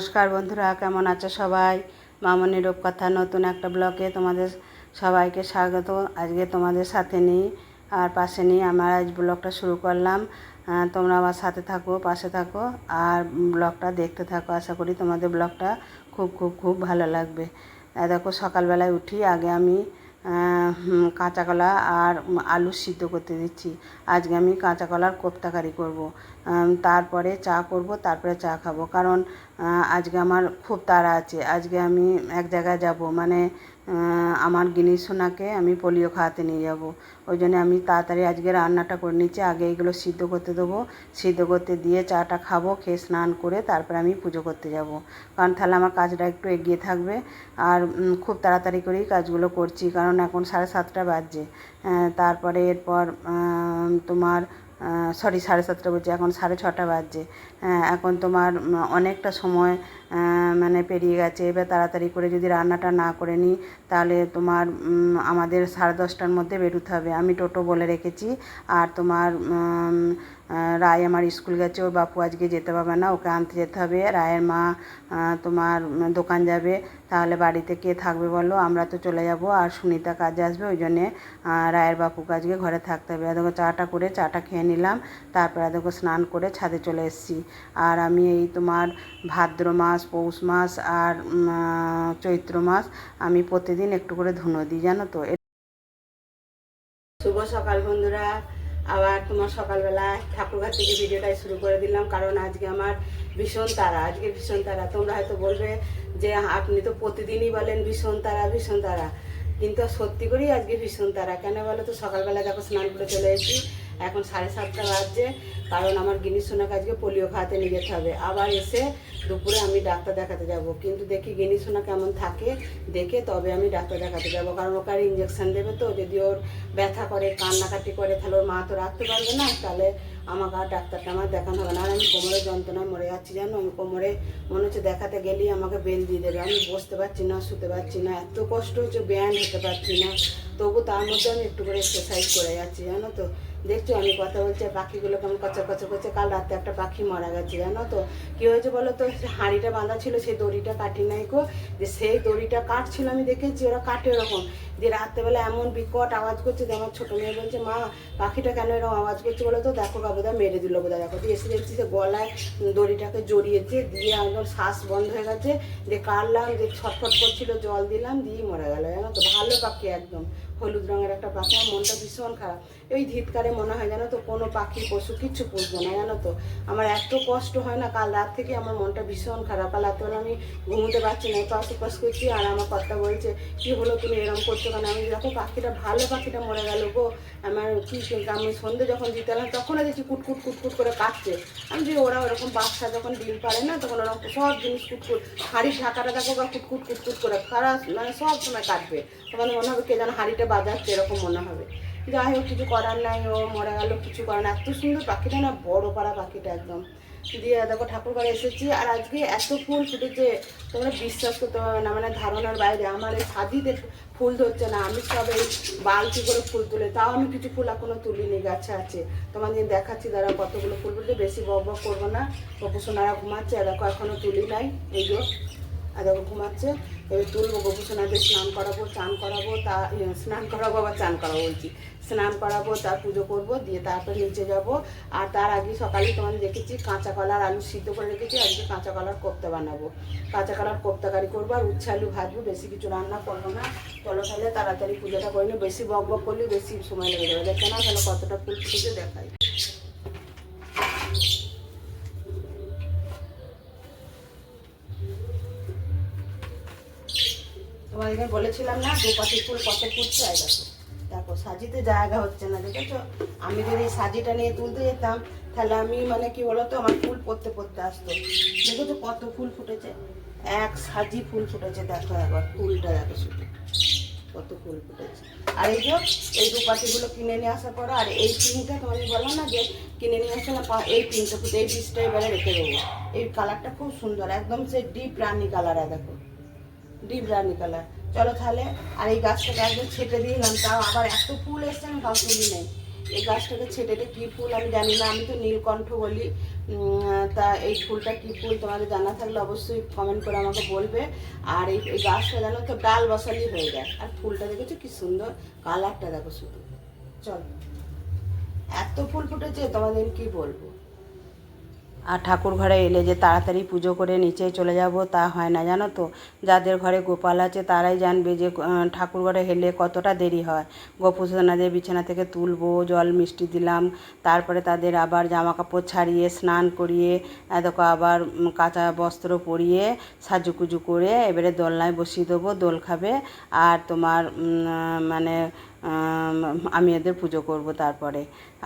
নমস্কার বন্ধুরা, কেমন আছো সবাই? মামনি রূপকথা, নতুন একটা ব্লগে তোমাদের সবাইকে স্বাগত। আজকে তোমাদের সাথে নিই আর পাশে নিয়ে আমার আজ ব্লগটা শুরু করলাম। তোমরা আমার সাথে থাকো, পাশে থাকো আর ব্লগটা দেখতে থাকো। আশা করি তোমাদের ব্লগটা খুব খুব খুব ভালো লাগবে। দেখো, সকালবেলায় উঠি, আগে আমি কাঁচা কলা আর আলু সিদ্ধ করতে দিচ্ছি। আজকে আমি কাঁচা কলার কোপ্তাকারি করব। তারপরে চা করব, তারপরে চা খাব। কারণ আজকে আমার খুব তাড়া আছে। আজকে আমি এক জায়গায় যাব মানে আমার গিনি সোনাকে আমি পোলিও খাওয়াতে নিয়ে যাব। ওই জন্য আমি তাড়াতাড়ি আজকে রান্নাটা করে নিচ্ছি। আগে এগুলো সিদ্ধ করতে দেবো। সিদ্ধ করতে দিয়ে চাটা খাব, খেয়ে স্নান করে তারপরে আমি পুজো করতে যাব। কারণ তাহলে আমার কাজটা একটু এগিয়ে থাকবে। আর খুব তাড়াতাড়ি করেই কাজগুলো করছি। কারণ এখন সাড়ে সাতটা বাজছে। তারপরে এরপর তোমার সরি সাড়ে সাতটা বলছি এখন সাড়ে ছটা বাজছে হ্যাঁ, এখন তোমার অনেকটা সময় মানে পেরিয়ে গেছে। এবার তাড়াতাড়ি করে যদি রান্নাটা না করে নিই, তাহলে তোমার আমাদের সাড়ে দশটার মধ্যে বেরোতে হবে। আমি টোটো বলে রেখেছি। আর তোমার রায় আমার স্কুল গেছে, ওর বাপু আজকে যেতে পারবে না, ওকে আনতে যেতে হবে। রায়ের মা তোমার দোকান যাবে। তাহলে বাড়িতে কে থাকবে বলো? আমরা তো চলে যাব, আর সুনিতা কাজে আসবে, ওই জন্যে রায়ের বাপুকে আজকে ঘরে থাকতে হবে। দেখো চাটা করে, চাটা খেয়ে নিলাম। তারপরে দেখো স্নান করে ছাদে চলে এসেছি। আর আমি এই তোমার ভাদ্র মাস, পৌষ মাস আর চৈত্র মাস আমি প্রতিদিন একটু করে ধুনো দিই, জানো তো। শুভ সকাল বন্ধুরা। আবার তোমার সকালবেলা ঠাকুরঘর থেকে ভিডিওটাই শুরু করে দিলাম, কারণ আজকে আমার ভীষণ তারা আজকে ভীষণ তারা তোমরা হয়তো বলবে যে আপনি তো প্রতিদিনই বলেন ভীষণ তারা ভীষণ তারা কিন্তু সত্যি করেই আজকে ভীষণ তারা কেন বলো তো? সকালবেলা দেখো স্নান করে চলে এসেছি। এখন সাড়ে সাতটা বাজছে, কারণ আমার গিনি সোনাকে আজকে পোলিও খাওয়াতে নিয়ে যেতে হবে। আবার এসে দুপুরে আমি ডাক্তার দেখাতে যাব। কিন্তু দেখি গিনি সোনা কেমন থাকে, দেখে তবে আমি ডাক্তার দেখাতে যাব। কারণ ওকে আর ইঞ্জেকশন দেবে তো, যদি ওর ব্যথা করে, কান্নাকাটি করে, তাহলে ওর মা তো রাখতে পারবে না, তাহলে আমাকে আর ডাক্তারটা আমার দেখানো হবে না। আর আমি কোমরে যন্ত্রণায় মরে যাচ্ছি, জানো? আমি কোমরে মনে হচ্ছে দেখাতে গেলেই আমাকে বেল দিয়ে দেবে। আমি বসতে পারছি না, শুতে পারছি না, এত কষ্ট হচ্ছে, ব্যায়াম হতে পারছি না। তবু তার মধ্যে আমি একটু করে এক্সারসাইজ করে যাচ্ছি, জানো তো? দেখছ আমি কথা বলছি, পাখিগুলো কেমন কচর কচর করছে কাল রাতে একটা পাখি মারা গেছে, জানো তো? কী হয়েছে বলো তো? সে হাঁড়িটা বাঁধা ছিল সেই দড়িটা কাটি নাই গো। যে সেই দড়িটা কাটছিল আমি দেখেছি, ওরা কাটে ওরকম। যে রাত্রেবেলা এমন বিকট আওয়াজ করছে যে আমার ছোটো মেয়ে বলছে, মা, পাখিটা কেন এরকম আওয়াজ করছে বলো তো? দেখো বাবুদা, মেরে দিল বোধা দেখো এসে দেখছি যে গলায় দড়িটাকে জড়িয়েছে, দিয়ে একদম শ্বাস বন্ধ হয়ে গেছে। যে কাটলাম, যে ছটফট করছিল, জল দিলাম দিয়ে মরে গেল, জানো তো? ভালো পাখি একদম। হলুদ রঙের একটা পাখি আমার মনটা ভীষণ খারাপ। এই ধিৎকারে মনে হয় জানো তো, কোনো পাখি পশু কিচ্ছু পুষবো না, জানো তো। আমার এত কষ্ট হয় না, কাল রাত থেকে আমার মনটা ভীষণ খারাপ। কাল রাতবেলা আমি ঘুমোতে পারছি না পাশ উপাস করছি, আর আমার কথা বলছে, কি হলো তুমি এরকম করছ কেন? আমি দেখো, পাখিটা ভালো পাখিটা মরে গেল গো। আমার কি আমি সন্ধে যখন দিতে এলাম তখনও দেখছি কুটকুট কুটকুট করে কাটছে। আমি যে ওরা ওরকম বাচ্চা যখন ডিম পারে না, তখন ওরকম সব জিনিস কুটকুট হাড়ি ঢাকাটা দেখো বা কুটকুট কুটকুট করে, খারাপ মানে সব সময় কাটবে। তোমার মনে হবে কে যেন হাড়িটা বাজাচ্ছে এরকম মনে হবে। যাই হোক, কিছু করার নাই, ও মরে গেল, কিছু করার নাই এত সুন্দর পাখিটা না, বড় পাড়া পাখিটা একদম। দিয়ে দেখো, ঠাকুর ঘরে এসেছি। আর আজকে এত ফুল ফুটেছে, তোমরা বিশ্বাস করতে পারবে না মানে ধারণার বাইরে। আমার এই সাদিতে ফুল ধরছে না, আমি সব এই বালতি করে ফুল তুলে, তাও আমি কিছু ফুল এখনও তুলিনি, গাছে আছে। তোমাদের দেখাচ্ছি, দাঁড়া, কতগুলো ফুল ফুটছে, বেশি বক বক করব না। গোপুসোনারা ঘুমাচ্ছে দেখো, এখনও তুলি নাই, এই আর ঘুমাচ্ছে এবার তুলবো গোপুসোনাদের স্নান করাবো চান করাবো তা ইয়ে, স্নান করাবো আবার চান করাবো বলছি। স্নান করাবো তার পুজো করব দিয়ে তারপর নিচে যাব। আর তার আগে সকালে তোমার দেখেছি কাঁচা কলার আলু সিদ্ধ করে রেখেছি আজকে কাঁচা কলার কোপ্তা বানাবো। কাঁচা কলার কোপ্তা কারি করব আর উচ্ছে আলু ভাজবো বেশি কিছু রান্না করব না। চলো তাহলে তাড়াতাড়ি পুজোটা করে বেশি বক বক করলে বেশি সময় লেগে যাবে। দেখে না তাহলে কতটা ফুল ফুটেছে দেখাই। তোমাদেরকে বলেছিলাম না, দু পাটি ফুল কত ফুটছে আর দেখো। দেখো, সাজিতে জায়গা হচ্ছে না, দেখেছ? আমি যদি সাজিটা নিয়ে তুলতে যেতাম, তাহলে আমি মানে কি বলতো, আমার ফুল পড়তে পড়তে আসতো। দেখেছ কত ফুল ফুটেছে? এক সাজি ফুল ফুটেছে, দেখো একবার, ফুলটা দেখো শুধু। কত ফুল ফুটেছে। আর এই যে, এই দু পাটিগুলো কিনে নিয়ে আসার পর, আর এই পিনটা তোমাদের বললাম না যে, কিনে নিয়ে আসলে এই ফুটে, এই বীজটা এবারে রেখে দেবো। এই কালারটা খুব সুন্দর, একদম সে ডিপ রানি কালার দেখো। ডিপ রানি কালার চলো তাহলে, আর এই গাছটাকে একদম ছেটে দিলাম তাও আবার এত ফুল এসছে, আমি তুলি নেই। এই গাছটাকে ছেটে এটা কী ফুল আমি জানি না। আমি তো নীলকণ্ঠ বলি। তা এই ফুলটা কী ফুল তোমাদের জানা থাকলে অবশ্যই কমেন্ট করে আমাকে বলবে। আর এই এই গাছটা জানো তো ডাল বসালি হয়ে যায়। আর ফুলটা দেখেছ কি সুন্দর? কালারটা দেখো শুধু। চল। এত ফুল ফুটেছে, তোমাদের কি বলব? আর ঠাকুর ঘরে এলে যে তাড়াতাড়ি পুজো করে নিচে চলে যাব, তা হয় না, জানো তো? যাদের ঘরে গোপাল আছে তারাই জানবে যে ঠাকুর ঘরে হেলে কতটা দেরি হয়। গোপুসোনাদের বিছানা থেকে তুলবো, জল মিষ্টি দিলাম, তারপরে তাদের আবার জামা কাপড় ছাড়িয়ে, স্নান করিয়ে দেখো আবার কাঁচা বস্ত্র পরিয়ে সাজুকুজু করে এবারে দোলনায় বসিয়ে দেবো, দোল খাবে। আর তোমার মানে আম, এদের পুজো করব তারপরে।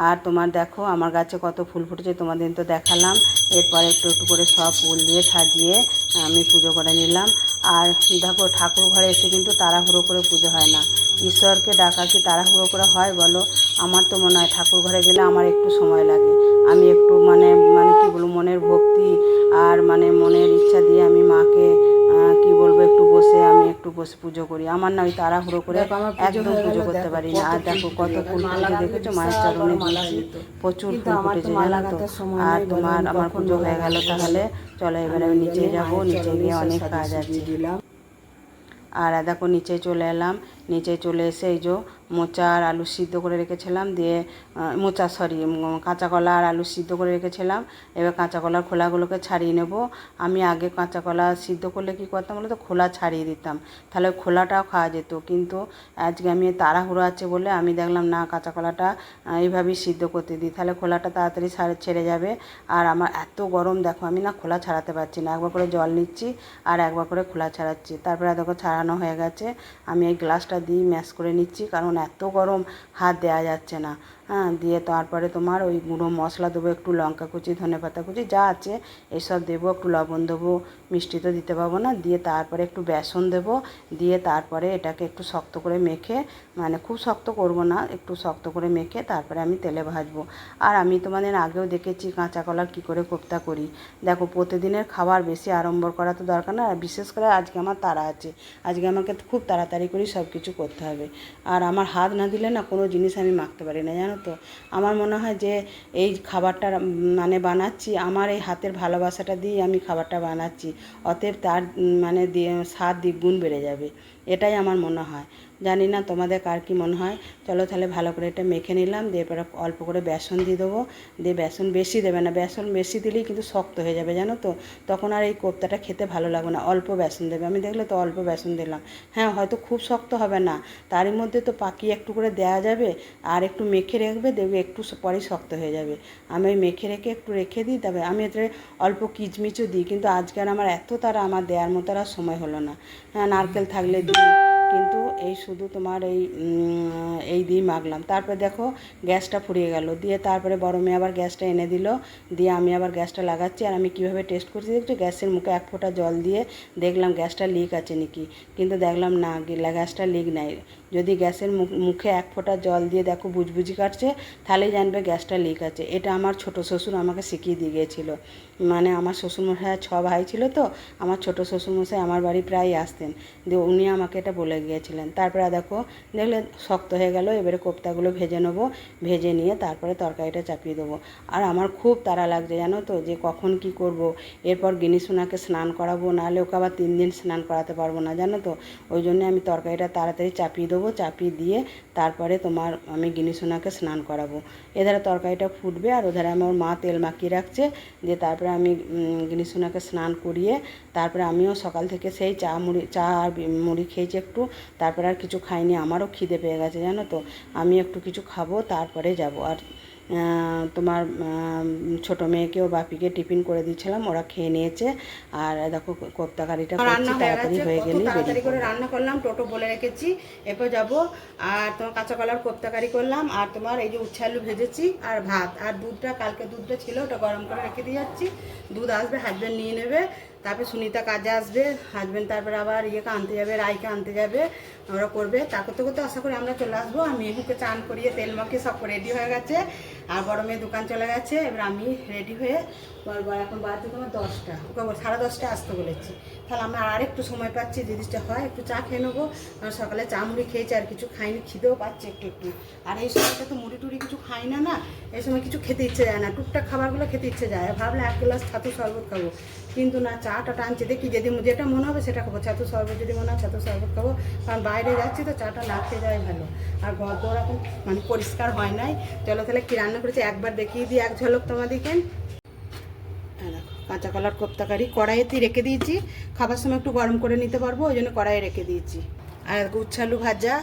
আর তোমার দেখো আমার গাছে কত ফুল ফুটেছে তোমাদের তো দেখালাম। এরপরে একটু একটু করে সব ফুল দিয়ে সাজিয়ে আমি পুজো করে নিলাম। আর দেখো ঠাকুর ঘরে এসে কিন্তু তাড়াহুড়ো করে পুজো হয় না। ঈশ্বরকে ডাকা কি তাড়াহুড়ো করে হয় বলো? আমার তো মনে হয় ঠাকুর ঘরে গেলে আমার একটু সময় লাগে। আমি একটু মানে মানে কি বলব মনের ভক্তি আর মানে মনের ইচ্ছা দিয়ে আমি মাকে কি বলব একটু বসে আমি একটু বসে পুজো করি। আমার না ওই তাড়াহুড়ো করে একদম পুজো করতে পারি না। আর দেখো কত ফুল ফুটে দেখেছ? মায়ের চরণে দিয়েছি প্রচুর ফুল ফুটেছে জানো তো? আর তোমার আমার পুজো হয়ে গেল তাহলে চলো। এবারে আমি নিচে যাব নিচে গিয়ে অনেক কাজ আছে। দিলাম। আর দেখো নিচে চলে এলাম। নিচে চলে এসে এই যে মোচা আর আলু সিদ্ধ করে রেখেছিলাম দিয়ে মোচা সরি কাঁচা কলা আর আলু সিদ্ধ করে রেখেছিলাম। এবার কাঁচা কলার খোলাগুলোকে ছাড়িয়ে নেব। আমি আগে কাঁচা কলা সিদ্ধ করলে কী করতাম বলো তো খোলা ছাড়িয়ে দিতাম। তাহলে খোলাটাও খাওয়া যেত। কিন্তু আজকে আমি তাড়াহুড়ো আছে বলে আমি দেখলাম, না কাঁচা কলাটা এইভাবেই সিদ্ধ করতে দিই। তাহলে খোলাটা তাড়াতাড়ি ছেড়ে যাবে। আর আমার এত গরম, দেখো, আমি না খোলা ছাড়াতে পারছি না। একবার করে জল নিচ্ছি আর একবার করে খোলা ছাড়াচ্ছি। তারপরে দেখো ছাড়ানো হয়ে গেছে। আমি এই গ্লাসটা দিয়ে ম্যাশ করে নিচ্ছি কারণ এত গরম হাত দেওয়া যাচ্ছে না। হ্যাঁ দিয়ে তারপরে তোমার ওই গুঁড়ো মশলা দেবো, একটু লঙ্কা কুচি, ধনে পাতা কুচি, যা আছে এসব দেবো, একটু লবণ দেবো, মিষ্টি তো দিতে পারব না, দিয়ে তারপরে একটু বেসন দেবো, দিয়ে তারপরে এটাকে একটু শক্ত করে মেখে মানে খুব শক্ত করব না, একটু শক্ত করে মেখে তারপরে আমি তেলে ভাজবো। আর আমি তোমাদের আগেও দেখেছি কাঁচা কলার কী করে কোপ্তা করি। দেখো, প্রতিদিনের খাবার বেশি আড়ম্বর করা তো দরকার না, আর বিশেষ করে আজকে আমার তাড়া আছে। আজকে আমাকে খুব তাড়াতাড়ি করে সব কিছু করতে হবে। আর আমার হাত না দিলে না কোনো জিনিস আমি মাখতে পারি না, জানো? তো? আমার মনে হয় যে এই খাবারটা মানে বানাচ্ছি, আমার এই হাতের ভালোবাসাটা দিয়েই আমি খাবারটা বানাচ্ছি। অতএব তার মানে দিয়ে, স্বাদ দ্বিগুণ বেড়ে যাবে। এটাই আমার মনে হয়। জানি না তোমাদের কার কী মনে হয়। চলো তাহলে ভালো করে এটা মেখে নিলাম, দিয়ে এরপরে অল্প করে বেসন দিয়ে দেবো। দিয়ে বেসন বেশি দেবে না, বেসন বেশি দিলেই কিন্তু শক্ত হয়ে যাবে, জানো তো? তখন আর এই কোপ্তাটা খেতে ভালো লাগবে না, অল্প বেসন দেবে। আমি দেখলে তো অল্প বেসন দিলাম। হ্যাঁ হয়তো খুব শক্ত হবে না, তারই মধ্যে তো পাকি একটু করে দেওয়া যাবে, আর একটু মেখে রাখবে, দেখবে একটু পরেই শক্ত হয়ে যাবে। আমি ওই মেখে রেখে একটু রেখে দিই, তবে আমি এতে অল্প কিচমিচও দিই, কিন্তু আজকে আর আমার এত তারা আমার দেওয়ার মতো আর সময় হলো না। হ্যাঁ নারকেল থাকলে দিই। কিন্তু এই শুধু তোমার এই এই দিয়ে মাখলাম। তারপরে দেখো গ্যাসটা ফুরিয়ে গেল। দিয়ে তারপরে বড় মেয়ে আবার গ্যাসটা এনে দিল। দিয়ে আমি আবার গ্যাসটা লাগাচ্ছি। আর আমি কীভাবে টেস্ট করছি দেখছি? গ্যাসের মুখে এক ফোঁটা জল দিয়ে দেখলাম গ্যাসটা লিক আছে নাকি। কিন্তু দেখলাম না গ্যাসটা লিক নাই। যদি গ্যাসের মুখ- এক ফোঁটা জল দিয়ে দেখো বুঝবুঝি কাটছে, তাহলেই জানবে গ্যাসটা লিক আছে। এটা আমার ছোট শ্বশুর আমাকে শিখিয়ে দিয়ে গিয়েছিল। মানে আমার শ্বশুরমশাই ছ ভাই ছিল তো, আমার ছোট শ্বশুরমশাই আমার বাড়ি প্রায় আসতেন। দিয়ে উনি আমাকে এটা বলে গিয়েছিলেন। তারপরে দেখো, দেখলে শক্ত হয়ে গেল, এবারে কোপ্তাগুলো ভেজে নেব, ভেজে নিয়ে তারপরে তরকারিটা চাপিয়ে দেবো। আর আমার খুব তাড়া লাগছে জানো তো, যে কখন কি করব। এরপর গিনিসোনাকে স্নান করাবো, নাহলে ওকে আবার তিন দিন স্নান করাতে পারব না, জানো তো। ওই জন্য আমি তরকারিটা তাড়াতাড়ি চাপিয়ে দেবো চাপিয়ে দিয়ে তারপরে তোমার আমি গিনিসোনাকে স্নান করাবো। এধারে তরকারিটা ফুটবে আর ওধারে আমার মা তেল মাখিয়ে রাখছে, দিয়ে তারপরে আমি গিনিসোনাকে স্নান করিয়ে তারপরে আমিও সকাল থেকে সেই চা মুড়ি, চা আর মুড়ি খেয়েছি একটু, তারপরে আর কিছু খাইনি, আমারও খিদে পেয়ে গেছে জানো তো, আমি একটু কিছু খাব, তারপরে যাব। আর তোমার ছোটো মেয়েকে বাপিকে টিফিন করে দিয়েছিলাম ওরা খেয়ে নিয়েছে। আর দেখো কোপ্তা কারিটা তাড়াতাড়ি হয়ে গেলেই তাড়াতাড়ি করে রান্না করলাম টোটো বলে রেখেছি এরপর যাব। আর তোমার কাঁচা কলার কোপ্তাকারি করলাম আর তোমার এই যে উচ্ছে আলু ভেজেছি আর ভাত। আর দুধটা কালকে দুধটা ছিল ওটা গরম করে রেখে দিয়ে যাচ্ছি। দুধ আসবে হাজব্যান্ড নিয়ে নেবে। তারপরে সুনিতা কাজে আসবে হাজবেন্ড তারপরে আবার ইয়েকে আনতে যাবে, রায়কে আনতে যাবে ওরা করবে। তা করতে করতে আশা করি আমরা চলে আসব। আর মেহুকে চান করিয়ে তেল মাখিয়ে সব রেডি হয়ে গেছে। আর বড় মেয়ে দোকান চলে গেছে। এবার আমি রেডি হয়ে এখন বাড়িতে তোমার দশটা। ওকে সাড়ে দশটা আসতে বলেছি। তাহলে আমরা আর একটু সময় পাচ্ছি জিনিসটা হয়, একটু চা খেয়ে নেব। সকালে চা মুড়ি খেয়েছি আর কিছু খাইনি, খিদেও পাচ্ছি একটু একটু। আর এই সময়টা তো মুড়ি টুড়ি কিছু খাই না না। এই সময় কিছু খেতে ইচ্ছে যায় না। টুকটাক খাবারগুলো খেতে ইচ্ছে যায়। ভাবলাম এক গ্লাস ছাতু শরবত খাব। কিন্তু না, চাটা টানছে, দেখি যদি যেটা মনে হবে সেটা খাব। ছাতু শরবত যদি মনে হয় ছাতু শরবত খাব। কারণ বাইরে যাচ্ছি তো চাটা না খেয়ে যাওয়াই ভালো। আর গল্প ওরকম মানে পরিষ্কার হয় নাই। চলো তাহলে কী রান্না করেছি? একবার দেখিয়ে দিই, এক ঝলক তোমাদেরকে। কাঁচা কলার কোপ্তাকারি কড়াইতে রেখে দিয়েছি। খাবার সময় একটু গরম করে নিতে পারব, ওই জন্য কড়াইয়ে রেখে দিয়েছি। আর উচ্ছে আলু ভাজা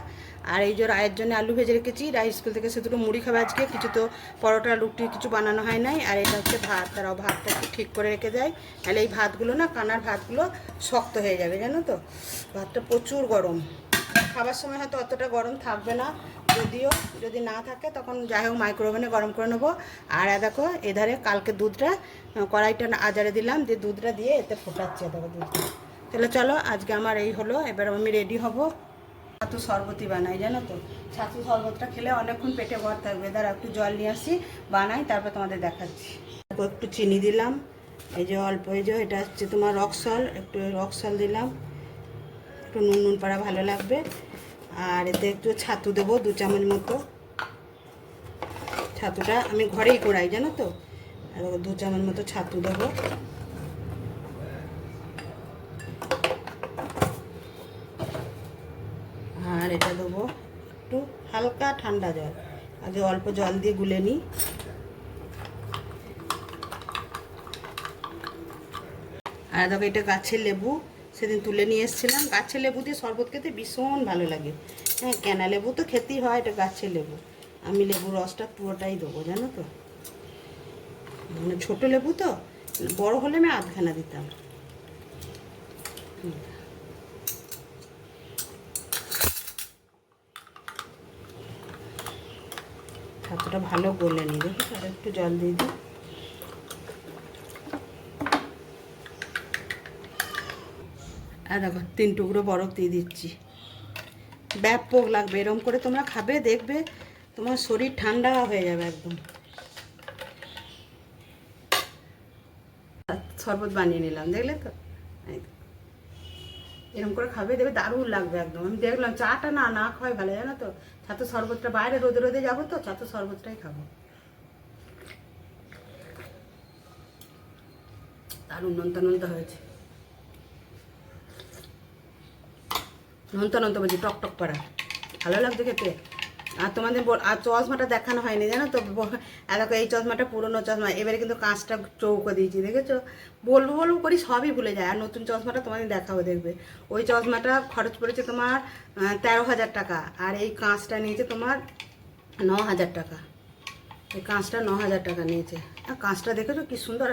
আর এই যে রায়ের জন্য আলু ভেজে রেখেছি রাই স্কুল থেকে সে দুটো মুড়ি খাবে আজকে, কিছু তো পরোটা, রুটি, কিছু বানানো হয় নাই, আর এটা হচ্ছে ভাত তারাও ভাতটা একটু ঠিক করে রেখে দেয়। তাহলে এই ভাতগুলো না, কানার ভাতগুলো শক্ত হয়ে যাবে, জানো তো? ভাতটা প্রচুর গরম। খাবার সময় হয়তো অতটা গরম থাকবে না, যদিও যদি না থাকে, তখন যাই হোক মাইক্রোওভেনে গরম করে নেব। আর দেখো, এধারে কালকে দুধটা কড়াইটা আজারে দিলাম, দিয়ে দুধটা দিয়ে এতে ফোটাচ্ছি দেখো দুধটা। তাহলে চলো, আজকে আমার এই হলো, এবার আমি রেডি হব। ছাতু শরবতই বানাই জানো তো? ছাতু শরবতটা খেলে অনেকক্ষণ পেটে ভর থাকবে। দাঁড়া একটু জল নিয়ে আসি বানাই তারপর তোমাদের দেখাচ্ছি। দেখো, একটু চিনি দিলাম এই যে অল্প এই যে এটা হচ্ছে তোমার রক্সল একটু রক্সল দিলাম। একটু নুন নুন পাড়া ভালো লাগবে। আর এতে একটু ছাতু দেবো দু চামচ মতো। ছাতুটা আমি ঘরেই করাই জানো তো? দু চামচ মতো ছাতু দেবো আর এটা দেবো একটু হালকা ঠান্ডা জল। আগে অল্প জল দিয়ে গুলে নিই। আর দেখো এটা গাছের লেবু, সেদিন তুলে নিয়ে এসেছিলাম। গাছের লেবু দিয়ে শরবত খেতে ভীষণ ভালো লাগে। হ্যাঁ কেনা লেবু তো খেতেই হয়, এটা গাছের লেবু। আমি লেবুর রসটা পুরোটাই দেবো, জানো তো? মানে ছোটো লেবু তো, বড় হলে আমি আধখানা দিতাম। হুম। ছাতুটা ভালো গলে নিই দেখো আর একটু জল দিয়ে দিই। আর দেখো, তিন টুকরো বরফ দিয়ে দিচ্ছি। ব্যাপক লাগবে, এরম করে তোমরা খাবে, দেখবে তোমার শরীর ঠান্ডা হয়ে যাবে একদম। শরবত বানিয়ে নিলাম, দেখলে তো। এরকম করে খাবে, দেবে, দারুণ লাগবে একদম। আমি দেখলাম চাটা না না খাওয়াই ভালো, জানো তো? ছাতু শরবতটা বাইরে রোদে রোদে যাব তো, ছাতু শরবতটাই খাব। দারুণ নন্তা নন্তা হয়েছে। নন্তা নন্তা বলছি, টক টক করা ভালো লাগছে খেতে? আর তোমাদের আর চশমাটা দেখানো হয়নি, জানো তো? দেখো এই চশমাটা পুরনো চশমা। এবারে কিন্তু কাঁচটা চৌকো দিয়েছি, দেখেছ? বলব বলব করি সবই ভুলে যায়। আর নতুন চশমাটা তোমাদের দেখাবো, দেখবে। ওই চশমাটা খরচ পড়েছে তোমার তেরো হাজার টাকা। আর এই কাঁচটা নিয়েছে তোমার ন হাজার টাকা। এই কাঁচটা ন হাজার টাকা নিয়েছে। আর কাঁচটা দেখেছ কি সুন্দর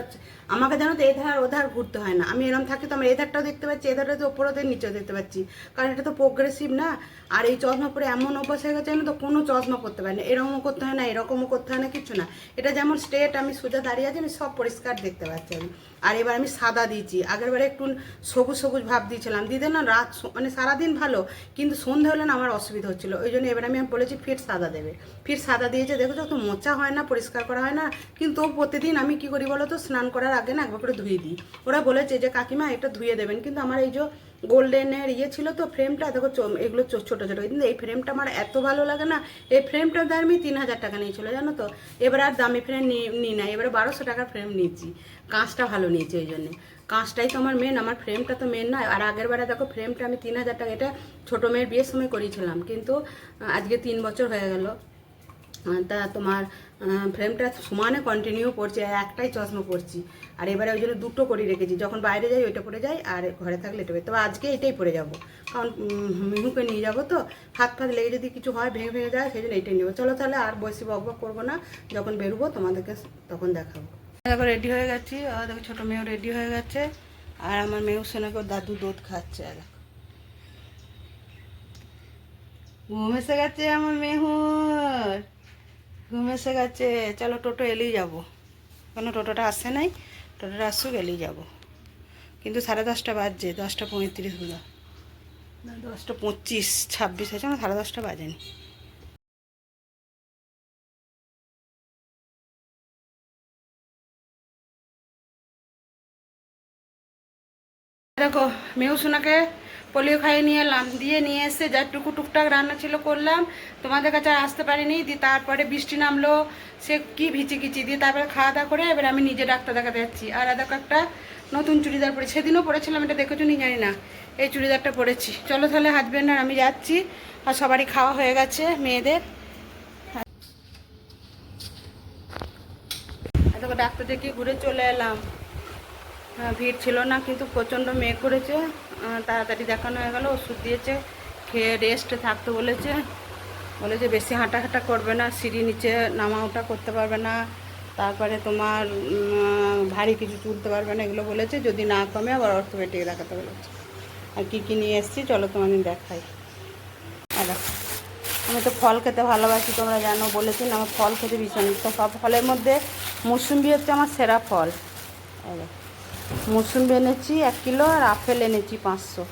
আমাকে জানো তো এধার ওধার ঘুরতে হয় না। আমি এরম থাকি তো আমার এধারটাও দেখতে পাচ্ছি এধারটা তো ওপরও দিয়ে নিচেও দেখতে পাচ্ছি। কারণ এটা তো প্রোগ্রেসিভ না। আর এই চশমা পরে এমন অভ্যাস হয়ে গেছে না তো, কোনো চশমা করতে পারি না। এরকমও করতে হয় না, এরকমও করতে হয় না কিছু না। এটা যেমন স্ট্রেট আমি সোজা দাঁড়িয়ে আছি, আমি সব পরিষ্কার দেখতে পাচ্ছি আমি। আর এবার আমি সাদা দিয়েছি। আগের বারে একটু সবুজ সবুজ ভাব দিয়েছিলাম। দিতে না রাত মানে সারাদিন ভালো, কিন্তু সন্ধে হলে না আমার অসুবিধা হচ্ছিল। ওই জন্য এবার আমি বলেছি, ফির সাদা দেবে। ফির সাদা দিয়েছে দেখো তো মোচা হয় না, পরিষ্কার করা হয় না। কিন্তু প্রতিদিন আমি কি করি বলো তো, স্নান করার আগে না একবার করে ধুয়ে দিই। ওরা বলেছে যে, কাকিমা, এটা ধুয়ে দেবেন। কিন্তু আমার এই যে গোল্ডেনের ইয়ে ছিল তো ফ্রেমটা দেখো এগুলো ছোটো ছোটো। কিন্তু এই ফ্রেমটা আমার এত ভালো লাগে না। এই ফ্রেমটার দাম তিন হাজার টাকা নিয়েছিল, জানো তো? এবার আর দামি ফ্রেম নিই না এবারে বারোশো টাকার ফ্রেম নিয়েছি। কাঁচটা ভালো নিয়েছি ওই জন্যে। কাঁচটাই তো আমার মেন আমার ফ্রেমটা তো মেন না। আর আগের বারে দেখো ফ্রেমটা আমি তিন হাজার টাকা, এটা ছোটো মেয়ের বিয়ের সময় করিয়েছিলাম। কিন্তু আজকে তিন বছর হয়ে গেল। তা তোমার ফ্রেমটা সমানে কন্টিনিউ পড়ছে, একটাই চশমা পরছি আর এবারে ওই জন্য দুটো করে রেখেছি। যখন বাইরে যাই, ওইটা পরে যাই, আর ঘরে থাকলে এটা তবে আজকে এটাই পরে যাব। কারণ মিহুকে নিয়ে যাব তো। হাত ফাত লেগে যদি কিছু হয়, ভেঙে ভেঙে যায়, সেই জন্য এইটাই নেব। চলো তাহলে আর বেশি বক বক করব না। যখন বেরোবো, তোমাদেরকে তখন দেখাবো। দেখো রেডি হয়ে গেছি। আর দেখো, ছোটো মেয়েও রেডি হয়ে গেছে। আর আমার মেয়েও করে দাদু দুধ খাচ্ছে, আর ঘুম এসে গেছে আমার মেহুর। ঘুম এসে গেছে, চলো টোটো এলেই যাব। কেন টোটোটা আসে নাই? টোটোটা আসুক, এলেই যাব। কিন্তু সাড়ে দশটা বাজছে, দশটা পঁয়ত্রিশ বোধ দশটা পঁচিশ, ছাব্বিশ আছে আমার সাড়ে দশটা বাজেনি। দেখো মেউ সোনাকে পোলিও খাইয়ে নিয়ে এলাম। দিয়ে নিয়ে এসে যা টুকু টুকটাক রান্না ছিল করলাম। তোমাদের কাছে আর আসতে পারিনি। দিয়ে তারপরে বৃষ্টি নামলো। সে কি ভিচি কিচি। দিয়ে তারপরে খাওয়া দাওয়া করে এবার আমি নিজে ডাক্তার দেখাতে যাচ্ছি। আর দেখো একটা নতুন চুড়িদার পরে সেদিনও পরেছিলাম, এটা দেখেছ নি জানি না। এই চুড়িদারটা পরেছি। চলো তাহলে হাজব্যান্ড আর আমি যাচ্ছি। আর সবারই খাওয়া হয়ে গেছে, মেয়েদের। ডাক্তার দেখে ঘুরে চলে এলাম। ভিড় ছিল না, কিন্তু প্রচণ্ড মেঘ করেছে। তাড়াতাড়ি দেখানো হয়ে গেল, ওষুধ দিয়েছে, খেয়ে রেস্টে থাকতে বলেছে। বলেছে বেশি হাঁটা হাঁটা করবে না, সিঁড়ি নিচে নামা ওঠা করতে পারবে না। তারপরে তোমার ভারী কিছু তুলতে পারবে না, এগুলো বলেছে। যদি না কমে আবার অর্থোপেটিক দেখাতে বলেছে। আর কী কী নিয়ে এসেছি, চলো তোমাদের দেখাই। আর আমি তো ফল খেতে ভালোবাসি, তোমরা জানো বলেছি আমার ফল খেতে ভীষণ তো সব ফলের মধ্যে মুসুম্বি হচ্ছে আমার সেরা ফল। এই দেখো। মুসুম্বি এনেছি এক কিলো আর আপেল এনেছি পাঁচশো।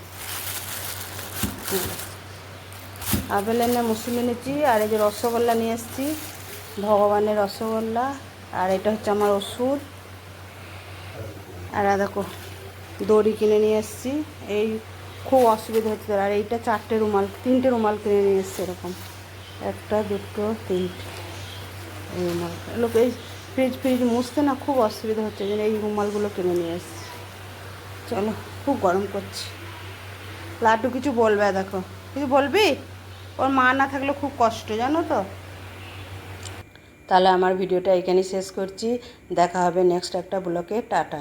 আপেল এনে মুসুম্বি এনেছি, আর এই যে রসগোল্লা নিয়ে এসেছি, ভগবানের রসগোল্লা, আর এটা হচ্ছে আমার ওষুধ। আর দেখো, দড়ি কিনে নিয়ে এসেছি, এই খুব অসুবিধা হচ্ছে আর এইটা চারটে রুমাল, তিনটে রুমাল কিনে নিয়ে এসেছি এরকম। একটা, দুটো, তিনটে রুমাল লোক, এই ফ্রিজ ফ্রিজ মুছতে না খুব অসুবিধা হচ্ছে জন্য এই রুমালগুলো কিনে নিয়ে এসছি। চলো, খুব গরম করছি। লাড্ডু কিছু বলবে দেখো। কিছু বলবি? ওর মা না থাকলে খুব কষ্ট, জানো তো? তাহলে আমার ভিডিওটা এখানেই শেষ করছি। দেখা হবে নেক্সট একটা ব্লকে টাটা।